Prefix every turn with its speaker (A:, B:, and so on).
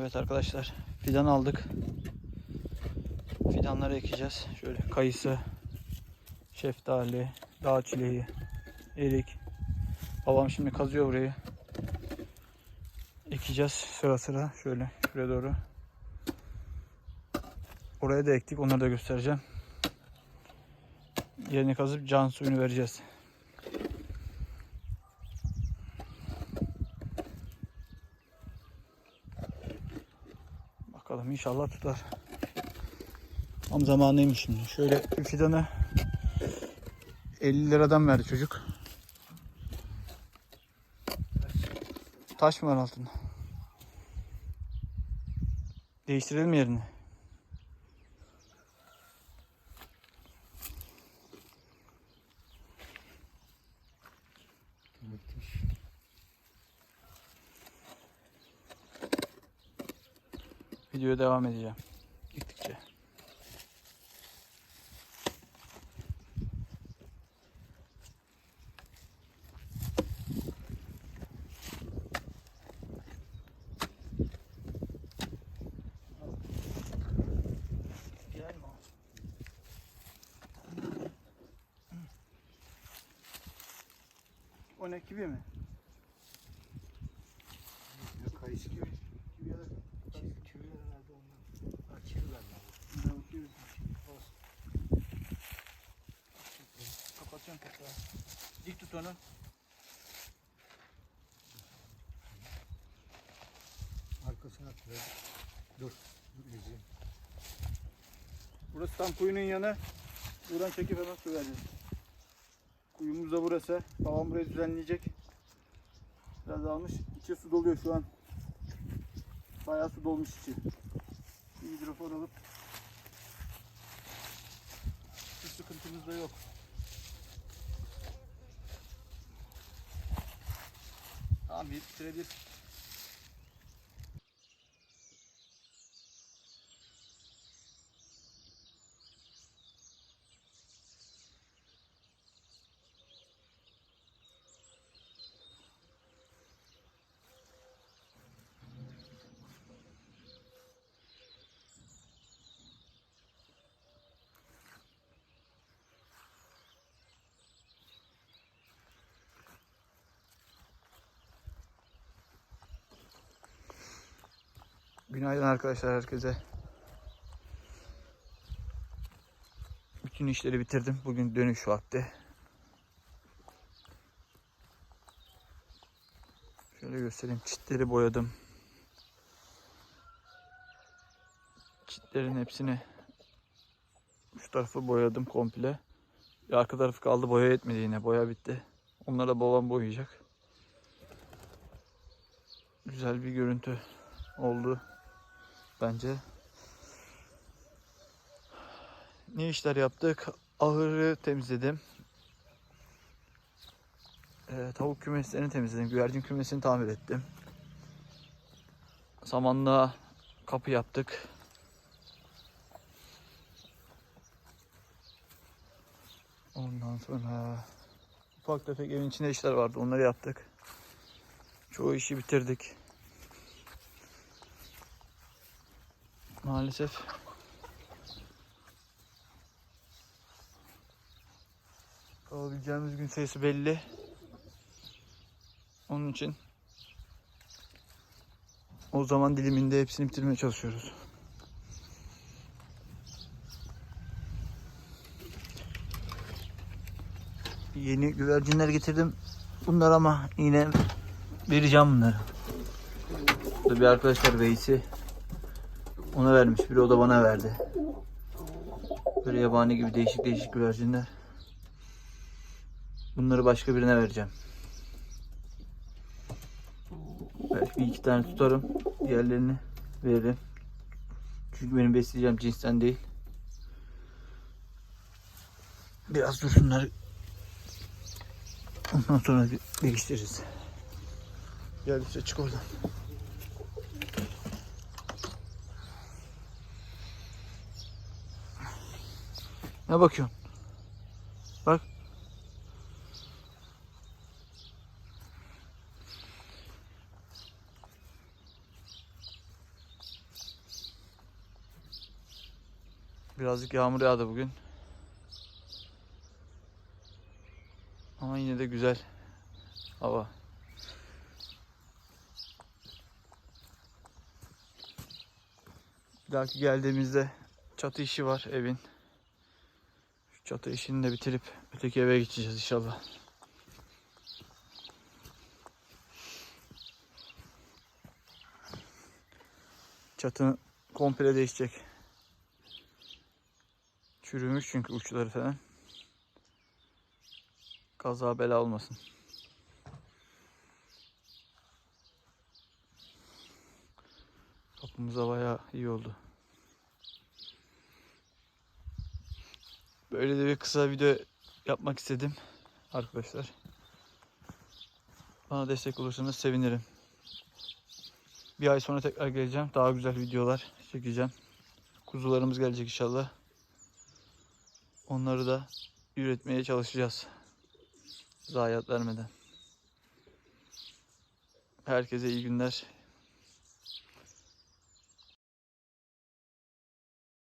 A: Evet arkadaşlar fidan aldık. Fidanları ekeceğiz. Şöyle kayısı, şeftali, dağ çileği, erik. Babam şimdi kazıyor burayı. Ekeceğiz sıra sıra şöyle şuraya doğru. Oraya da ektik onları da göstereceğim. Yerini kazıp can suyunu vereceğiz. İnşallah tutar. Tam zamanıymış şimdi. Şöyle bir fidanı 50 liradan verdi çocuk. Taş mı var altında? Değiştirelim yerini? Videoya devam edeceğim. Gittikçe. O ne kivi mi?
B: Ya kayısı gibi.
A: Onu.
B: Arkasına at biraz. Dur. Dur ezeyim.
A: Burası tam kuyunun yanı. Buradan çekip hemen su vereceğiz. Kuyumuz da burası. Babam burayı düzenleyecek. Biraz almış. İçi su doluyor şu an. Bayağı su dolmuş içi. Bir hidrofor alıp su sıkıntımız da yok. Tamam bitirebilir. Günaydın arkadaşlar herkese. Bütün işleri bitirdim. Bugün dönüş vakti. Şöyle göstereyim. Çitleri boyadım. Çitlerin hepsini şu tarafı boyadım komple. Bir arka tarafı kaldı boya etmedi yine. Boya bitti. Onları da babam boyayacak. Güzel bir görüntü oldu bence. Ne işler yaptık? Ahırı temizledim. Ee, tavuk kümeslerini temizledim. Güvercin kümesini tamir ettim. Samanlığa kapı yaptık. Ondan sonra ufak tefek evin içinde işler vardı. Onları yaptık. Çoğu işi bitirdik. Maalesef kalabileceğimiz gün sayısı belli. Onun için o zaman diliminde hepsini bitirmeye çalışıyoruz. Yeni güvercinler getirdim. Bunlar ama yine vereceğim bunları. Burada bir arkadaşlar Veysi ona vermiş. Biri o da bana verdi. Böyle yabani gibi değişik değişik güvercinler. Bunları başka birine vereceğim. Belki bir iki tane tutarım. Diğerlerini veririm. Çünkü benim besleyeceğim cinsten değil. Biraz dursunlar. Ondan sonra değiştiririz. Gel işte çık oradan. Ne bakıyorsun? Bak. Birazcık yağmur yağdı bugün. Ama yine de güzel hava. Bir dahaki geldiğimizde çatı işi var evin. Çatı işini de bitirip öteki eve geçeceğiz inşallah. Çatı komple değişecek. Çürümüş çünkü uçları falan. Kaza bela olmasın. Kapımıza bayağı iyi oldu. Böyle de bir kısa video yapmak istedim arkadaşlar. Bana destek olursanız sevinirim. Bir ay sonra tekrar geleceğim. Daha güzel videolar çekeceğim. Kuzularımız gelecek inşallah. Onları da üretmeye çalışacağız. Zayiat vermeden. Herkese iyi günler.